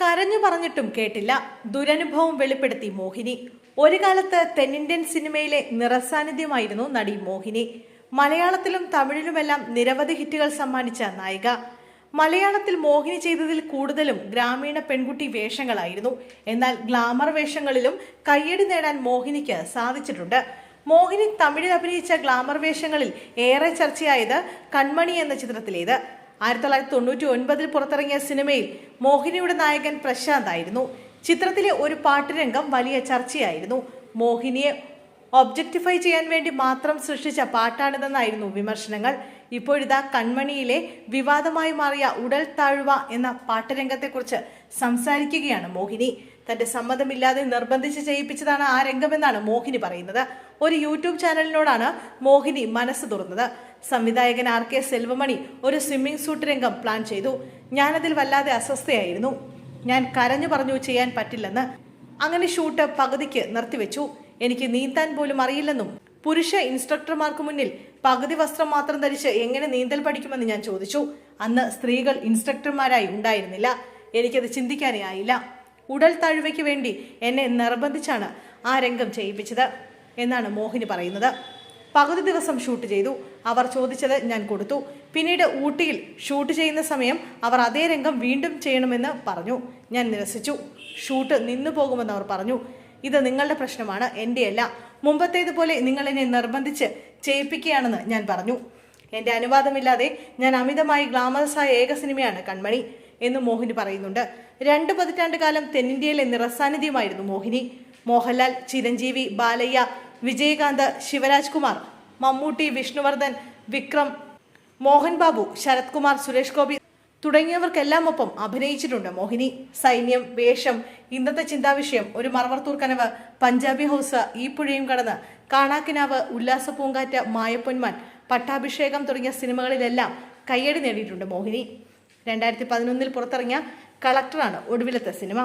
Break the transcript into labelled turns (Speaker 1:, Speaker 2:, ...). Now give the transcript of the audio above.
Speaker 1: കരഞ്ഞു പറഞ്ഞിട്ടും കേട്ടില്ല. ദുരനുഭവം വെളിപ്പെടുത്തി മോഹിനി. ഒരു കാലത്ത് തെന്നിന്ത്യൻ സിനിമയിലെ നിറസാന്നിധ്യമായിരുന്നു നടി മോഹിനി. മലയാളത്തിലും തമിഴിലുമെല്ലാം നിരവധി ഹിറ്റുകൾ സമ്മാനിച്ച നായിക. മലയാളത്തിൽ മോഹിനി ചെയ്തതിൽ കൂടുതലും ഗ്രാമീണ പെൺകുട്ടി വേഷങ്ങളായിരുന്നു. എന്നാൽ ഗ്ലാമർ വേഷങ്ങളിലും കയ്യടി നേടാൻ മോഹിനിക്ക് സാധിച്ചിട്ടുണ്ട്. മോഹിനി തമിഴിൽ അഭിനയിച്ച ഗ്ലാമർ വേഷങ്ങളിൽ ഏറെ ചർച്ചയായത് കൺമണി എന്ന ചിത്രത്തിലേത്. ആയിരത്തി തൊള്ളായിരത്തി തൊണ്ണൂറ്റി ഒൻപതിൽ പുറത്തിറങ്ങിയ സിനിമയിൽ മോഹിനിയുടെ നായകൻ പ്രശാന്ത് ആയിരുന്നു. ചിത്രത്തിലെ ഒരു പാട്ടുരംഗം വലിയ ചർച്ചയായിരുന്നു. മോഹിനിയെ ഒബ്ജക്ടിഫൈ ചെയ്യാൻ വേണ്ടി മാത്രം സൃഷ്ടിച്ച പാട്ടാണിതെന്നായിരുന്നു വിമർശനങ്ങൾ. ഇപ്പോഴിതാ കൺമണിയിലെ വിവാദമായി മാറിയ ഉടൽ താഴ്വ എന്ന പാട്ടരംഗത്തെക്കുറിച്ച് സംസാരിക്കുകയാണ് മോഹിനി. തന്റെ സമ്മതമില്ലാതെ നിർബന്ധിച്ച് ചെയ്യിപ്പിച്ചതാണ് ആ രംഗമെന്നാണ് മോഹിനി പറയുന്നത്. ഒരു യൂട്യൂബ് ചാനലിനോടാണ് മോഹിനി മനസ്സ് തുറന്നത്. സംവിധായകൻ ആർ കെ സെൽവമണി ഒരു സ്വിമ്മിംഗ് സൂട്ട് രംഗം പ്ലാൻ ചെയ്തു. ഞാനതിൽ വല്ലാതെ അസ്വസ്ഥയായിരുന്നു. ഞാൻ കരഞ്ഞു പറഞ്ഞു ചെയ്യാൻ പറ്റില്ലെന്ന് അങ്ങനെ ഷൂട്ട് പകുതിക്ക് നിർത്തിവെച്ചു. എനിക്ക് നീന്താൻ പോലും അറിയില്ലെന്നും പുരുഷ ഇൻസ്ട്രക്ടർമാർക്ക് മുന്നിൽ പകുതി വസ്ത്രം മാത്രം ധരിച്ച് എങ്ങനെ നീന്തൽ പഠിക്കുമെന്ന് ഞാൻ ചോദിച്ചു. അന്ന് സ്ത്രീകൾ ഇൻസ്ട്രക്ടർമാരായി ഉണ്ടായിരുന്നില്ല. എനിക്കത് ചിന്തിക്കാനേ ആയില്ല. ഉടൽ താഴ്വയ്ക്ക് വേണ്ടി എന്നെ നിർബന്ധിച്ചാണ് ആ രംഗം ചെയ്യിപ്പിച്ചത് എന്നാണ് മോഹിനി പറയുന്നത്. പകുതി ദിവസം ഷൂട്ട് ചെയ്തു. അവർ ചോദിച്ചത് ഞാൻ കൊടുത്തു. പിന്നീട് ഊട്ടിയിൽ ഷൂട്ട് ചെയ്യുന്ന സമയം അവർ അതേ രംഗം വീണ്ടും ചെയ്യണമെന്ന് പറഞ്ഞു. ഞാൻ നിരസിച്ചു. ഷൂട്ട് നിന്നു പോകുമെന്ന് അവർ പറഞ്ഞു. ഇത് നിങ്ങളുടെ പ്രശ്നമാണ് എന്റെയല്ല മുമ്പത്തേതുപോലെ നിങ്ങൾ എന്നെ നിർബന്ധിച്ച് ചെയ്യിപ്പിക്കുകയാണെന്ന് ഞാൻ പറഞ്ഞു. എന്റെ അനുവാദമില്ലാതെ ഞാൻ അമിതമായി ഗ്ലാമറസായ ഏക സിനിമയാണ് കൺമണി എന്ന് മോഹിനി പറയുന്നുണ്ട്. രണ്ട് പതിറ്റാണ്ട് കാലം തെന്നിന്ത്യയിലെ നിറസാന്നിധ്യമായിരുന്നു മോഹിനി. മോഹൻലാൽ ചിരഞ്ജീവി ബാലയ്യ വിജയകാന്ത് ശിവരാജ് കുമാർ മമ്മൂട്ടി വിഷ്ണുവർദ്ധൻ വിക്രം മോഹൻ ബാബു ശരത് കുമാർ സുരേഷ് ഗോപി തുടങ്ങിയവർക്കെല്ലാം ഒപ്പം അഭിനയിച്ചിട്ടുണ്ട് മോഹിനി. സൈന്യം വേഷം ഇന്നത്തെ ചിന്താവിഷയം ഒരു മറവർത്തൂർ കനവ് പഞ്ചാബി ഹൗസ് ഈ പുഴയും കടന്ന് കാണാക്കിനാവ് ഉല്ലാസ പൂങ്കാറ്റ മായപ്പൊന്മാൻ പട്ടാഭിഷേകം തുടങ്ങിയ സിനിമകളിലെല്ലാം കയ്യടി നേടിയിട്ടുണ്ട് മോഹിനി. രണ്ടായിരത്തി പതിനൊന്നിൽ പുറത്തിറങ്ങിയ കളക്ടറാണ് ഒടുവിലത്തെ സിനിമ.